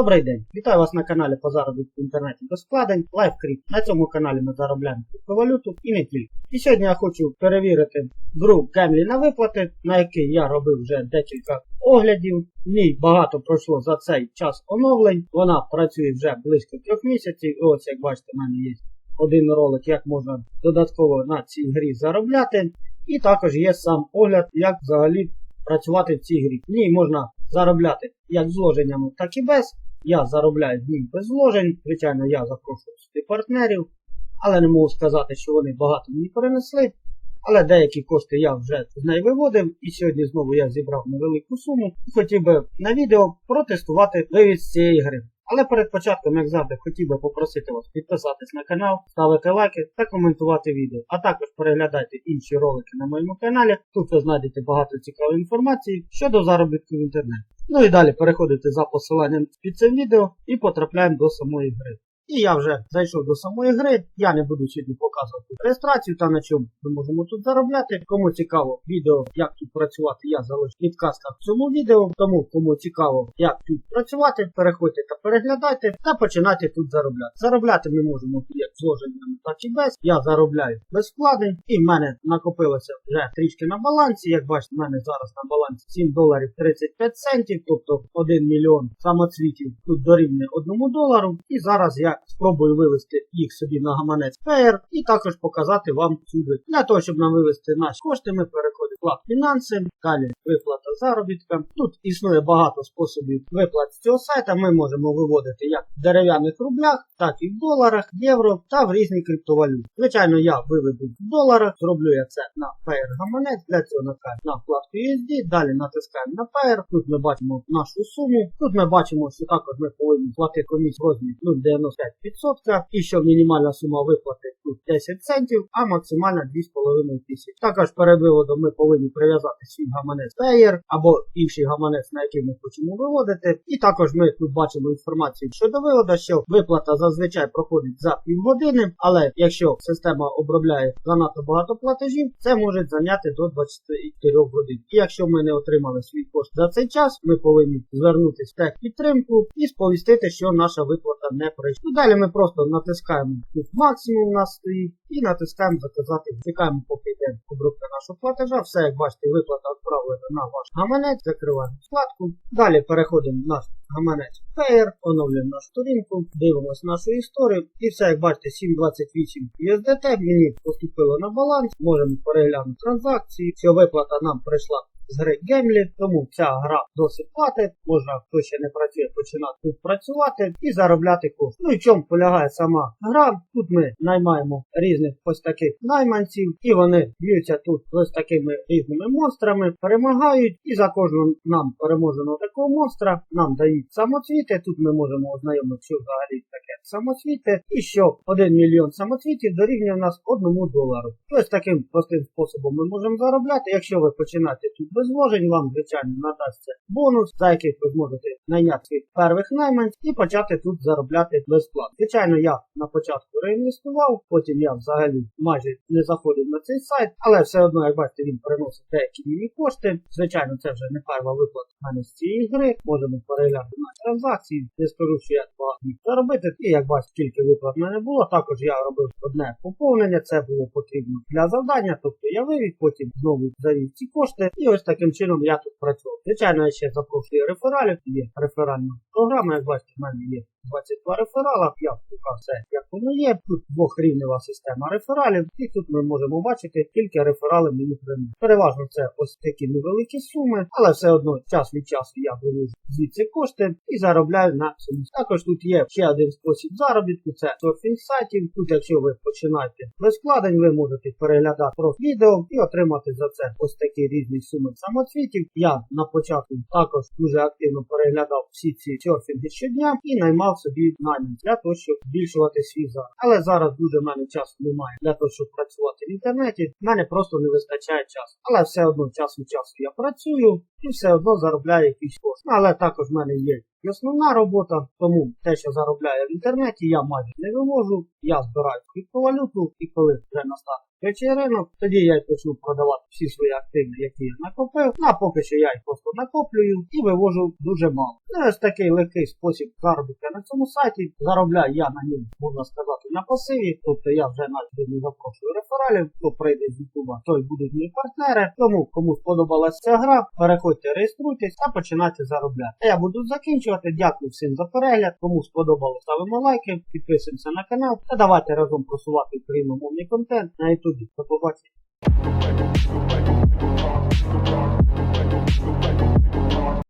Добрий день! Вітаю вас на каналі по заробітку в інтернеті без вкладень LiveCrypt. На цьому каналі ми заробляємо криптовалюту і не тільки. І сьогодні я хочу перевірити гру Кемлі на виплати, на який я робив вже декілька оглядів. В ній багато пройшло за цей час оновлень. Вона працює вже близько трьох місяців. І ось як бачите, в мене є один ролик, як можна додатково на цій грі заробляти. І також є сам огляд, як взагалі працювати в цій грі. В ній можна заробляти як з вложеннями, так і без. Я заробляю без вложень. Звичайно, я запрошую сюди партнерів, але не можу сказати, що вони багато мені перенесли. Але деякі кошти я вже з неї виводив, і сьогодні знову я зібрав невелику суму і хотів би на відео протестувати вивід з цієї гри. Але перед початком, як завжди, хотів би попросити вас підписатись на канал, ставити лайки та коментувати відео. А також переглядайте інші ролики на моєму каналі. Тут ви знайдете багато цікавої інформації щодо заробітку в інтернеті. Ну і далі переходите за посиланням під цим відео і потрапляємо до самої гри. І я вже зайшов до самої гри. Я не буду сьогодні показувати реєстрацію та на чому ми можемо тут заробляти. Кому цікаво відео, як тут працювати, я залишу в підказках в цьому відео. Тому кому цікаво, як тут працювати, переходьте та переглядайте та починайте тут заробляти. Заробляти ми можемо як і без. Я заробляю без вкладень і в мене накопилося вже трішки на балансі. Як бачите, в мене зараз на балансі 7 доларів 35 центів, тобто 1 мільйон самоцвітів тут дорівнює 1 долару. І зараз я спробую вивести їх собі на гаманець Payer і також показати вам цю. Для того, щоб нам вивести наші кошти, ми переходимо в вклад фінанси, далі виплата заробітка. Тут існує багато способів виплат з цього сайта. Ми можемо виводити як в дерев'яних рублях, так і в доларах, євро та в різні криптовалюти. Звичайно, я виведу в доларах, зроблю я це на Payer гаманець. Для цього натискаємо на вкладку USD, далі натискаємо на Payer. Тут ми бачимо нашу суму. Тут ми бачимо, що також ми повинні платити комісію розмір 0,95 5% і що мінімальна сума виплати тут 10 центів, а максимальна 2,5 тисяч. Також перед виводом ми повинні прив'язати свій гаманець Payer або інший гаманець, на який ми хочемо виводити. І також ми тут бачимо інформацію щодо виводу, що виплата зазвичай проходить за півгодини, але якщо система обробляє занадто багато платежів, це може зайняти до 24 годин. І якщо ми не отримали свій кошт за цей час, ми повинні звернутися в тех підтримку і сповістити, що наша виплата не пройшла. Далі ми просто натискаємо тут максимум у нас стоїть і натискаємо заказати. Чекаємо, поки йде обробка нашого платежа. Все, як бачите, виплата відправлена на ваш гаманець, закриваємо вкладку. Далі переходимо в наш гаманець Payer, оновлюємо нашу сторінку, дивимося нашу історію. І все, як бачите, 7.28 USDT мені поступило на баланс. Можемо переглянути транзакції. Ця виплата нам прийшла з гри Гемлі, тому ця гра досить платить, можна, хто ще не працює, починати тут працювати і заробляти кошти. Ну і в чому полягає сама гра? Тут ми наймаємо різних ось таких найманців, і вони б'ються тут ось такими різними монстрами, перемагають, і за кожного нам переможеного такого монстра нам дають самоцвіти. Тут ми можемо ознайомити, що взагалі таке самоцвіти, і що 1 мільйон самоцвітів дорівнює в нас 1 долару. Ось таким простим способом ми можемо заробляти. Якщо ви починаєте тут без вам, звичайно, надасться бонус, за який ви зможете найняти своїх первих найманців і почати тут заробляти безплатно. Звичайно, я на початку реінвестував, потім я взагалі майже не заходив на цей сайт, але все одно, як бачите, він приносить деякі мені кошти. Звичайно, це вже не перша виплата в мене з цієї гри. Можемо переглянути на транзакції. Не скажу, що я багато міг заробити. І як бачите, скільки виплат мене було, також я робив одне поповнення. Це було потрібно для завдання. Тобто я вивів, потім знову завів ці кошти. І ось таким чином я тут працював. Звичайно, я ще запрошую рефералів, є реферальна програма, як бачите, в мене є 22 реферала, я покажу все, як воно є. Тут двохрівнева система рефералів, і тут ми можемо бачити, скільки реферали мені приносять. Переважно це ось такі невеликі суми, але все одно час від часу я вивожу звідси кошти і заробляю на цьому. Також тут є ще один спосіб заробітку, це серфінг сайтів. Тут, якщо ви починаєте без вкладень, ви можете переглядати про відео і отримати за це ось такі різні суми самоцвітів. Я на початку також дуже активно переглядав всі ці серфінги щодня і наймав собі наймів для того, щоб збільшувати свій зараз. Але зараз дуже в мене часу немає для того, щоб працювати в інтернеті. В мене просто не вистачає часу. Але все одно час від часу я працюю і все одно заробляю якісь кошти. Але також в мене є І основна робота, тому те, що заробляю в інтернеті, я майже не вивожу. Я збираю криптовалюту і коли вже настане Речий ринок, тоді я й почну продавати всі свої активи, які я накопив. Ну, а поки що я їх просто накоплюю і вивожу дуже мало. Це ось такий легкий спосіб заробітку на цьому сайті. Заробляю я на ньому, можна сказати, на пасиві. Тобто я вже навіть не запрошую рефералів, хто прийде з Ютуба, той будуть мої партнери. Тому кому сподобалася ця гра, переходьте, реєструйтесь та починайте заробляти. А я буду закінчувати. Дякую всім за перегляд. Кому сподобалось, ставимо лайки, підписуємося на канал та давайте разом просувати україномовний контент на ютубі. До побачення.